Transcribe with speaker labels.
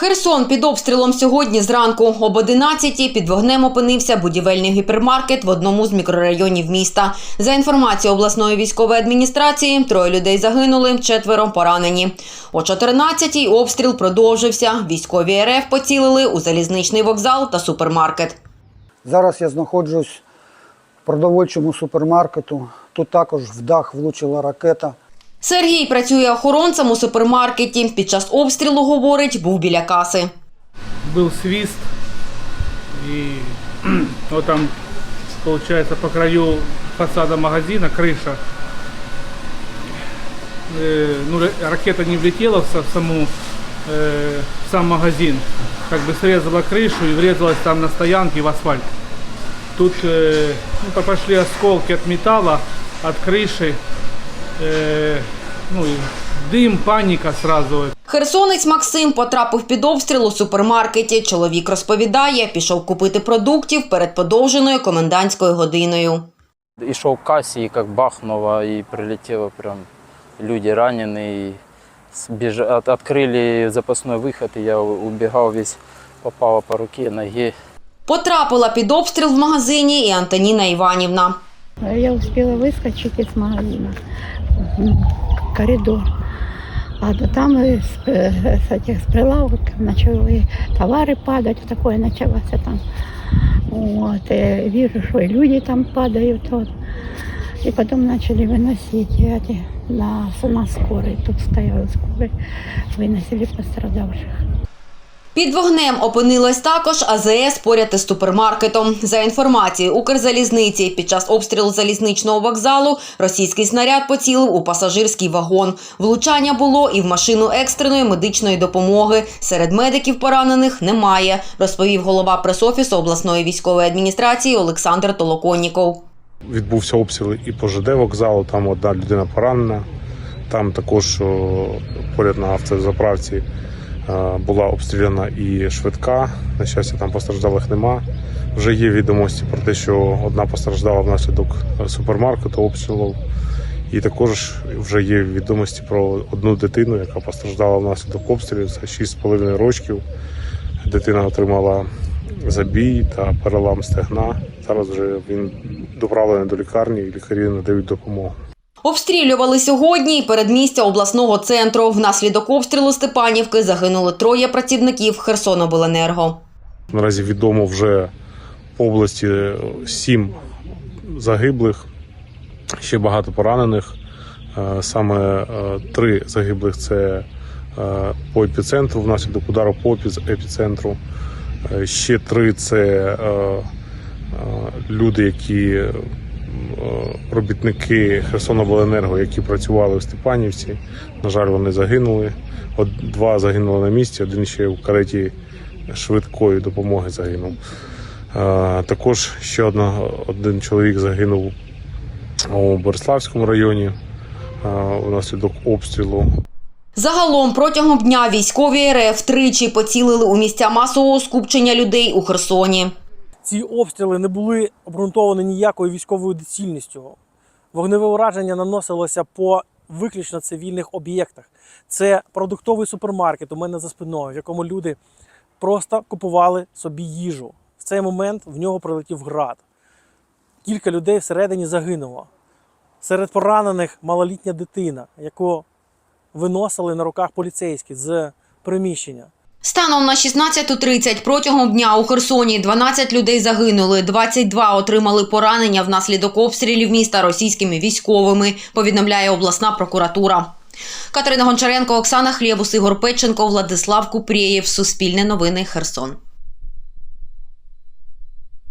Speaker 1: Херсон під обстрілом сьогодні зранку. Об 11 під вогнем опинився будівельний гіпермаркет в одному з мікрорайонів міста. За інформацією обласної військової адміністрації, троє людей загинули, четверо поранені. О 14 обстріл продовжився. Військові РФ поцілили у залізничний вокзал та супермаркет.
Speaker 2: Зараз я знаходжусь в продовольчому супермаркету. Тут також в дах влучила ракета.
Speaker 1: Сергій працює охоронцем у супермаркеті. Під час обстрілу, говорить, був біля каси.
Speaker 3: был свист, и вот там, получается, по краю фасада магазина, крыша, э, ну, ра- ракета не влетела в, са- в саму, э, в сам магазин, как бы срезала крышу и врезалась там на стоянке в асфальт. Тут э, ну, по- пошли осколки от металла, от крыши, э, ну, и дым, паника сразу.
Speaker 1: Херсонець Максим потрапив під обстріл у супермаркеті. Чоловік розповідає, пішов купити продуктів перед подовженою комендантською годиною.
Speaker 4: И шел к кассе, и как бахнуло, и прилетело прям люди раненые. Сбеж... От... Открыли запасной выход, и я у- убегал весь, попало по руке, ноге.
Speaker 1: Потрапила під обстріл в магазині і Антоніна Іванівна.
Speaker 5: Я успела выскочить из магазина в коридор. А то там из, э, с этих с прилавок начали товары падать, такое началось там. Вот, и вижу, что и люди там падают. Вот. И потом начали выносить эти на, на скорой. Тут стояла скорой, выносили пострадавших.
Speaker 1: Під вогнем опинилась також АЗС поряд із супермаркетом. За інформацією Укрзалізниці, під час обстрілу залізничного вокзалу російський снаряд поцілив у пасажирський вагон. Влучання було і в машину екстреної медичної допомоги. Серед медиків поранених немає, розповів голова пресофісу обласної військової адміністрації Олександр Толоконніков.
Speaker 6: відбувся обстріл і по ЖД вокзалу, там одна людина поранена. Там також поряд на автозаправці була обстріляна і швидка. На щастя, там постраждалих нема. Вже є відомості про те, що одна постраждала внаслідок супермаркету обстрілу. І також вже є відомості про одну дитину, яка постраждала внаслідок обстрілів. Це 6,5 років. Дитина отримала забій та перелам стегна. Зараз вже він доправлений до лікарні, і лікарі надають допомогу.
Speaker 1: Обстрілювали сьогодні і передмістя обласного центру. Внаслідок обстрілу Степанівки загинули троє працівників Херсонобленерго.
Speaker 6: Наразі відомо вже по області сім загиблих, ще багато поранених. Е, Саме е, три загиблих це е, по епіцентру внаслідок удару по епі- епіцентру. Е, Ще три це е, е, люди, які е, робітники Херсонобленерго, які працювали в Степанівці. На жаль, вони загинули. От два загинули на місці, один ще в кареті швидкої допомоги загинув. Е, Також ще одна, один чоловік загинув у Бориславському районі е, внаслідок обстрілу.
Speaker 1: Загалом протягом дня військові РФ тричі поцілили у місця масового скупчення людей у Херсоні.
Speaker 7: Ці обстріли не були обґрунтовані ніякою військовою доцільністю. Вогневе ураження наносилося по виключно цивільних об'єктах. Це продуктовий супермаркет у мене за спиною, в якому люди просто купували собі їжу. В цей момент в нього прилетів град. Кілька людей всередині загинуло. Серед поранених малолітня дитина, яку виносили на руках поліцейські з приміщення.
Speaker 1: Станом на 16.30 протягом дня у Херсоні 12 людей загинули, 22 отримали поранення внаслідок обстрілів міста російськими військовими, повідомляє обласна прокуратура. Катерина Гончаренко, Оксана Хлєбус, Ігор Печенко, Владислав Купрієв. Суспільне новини Херсон.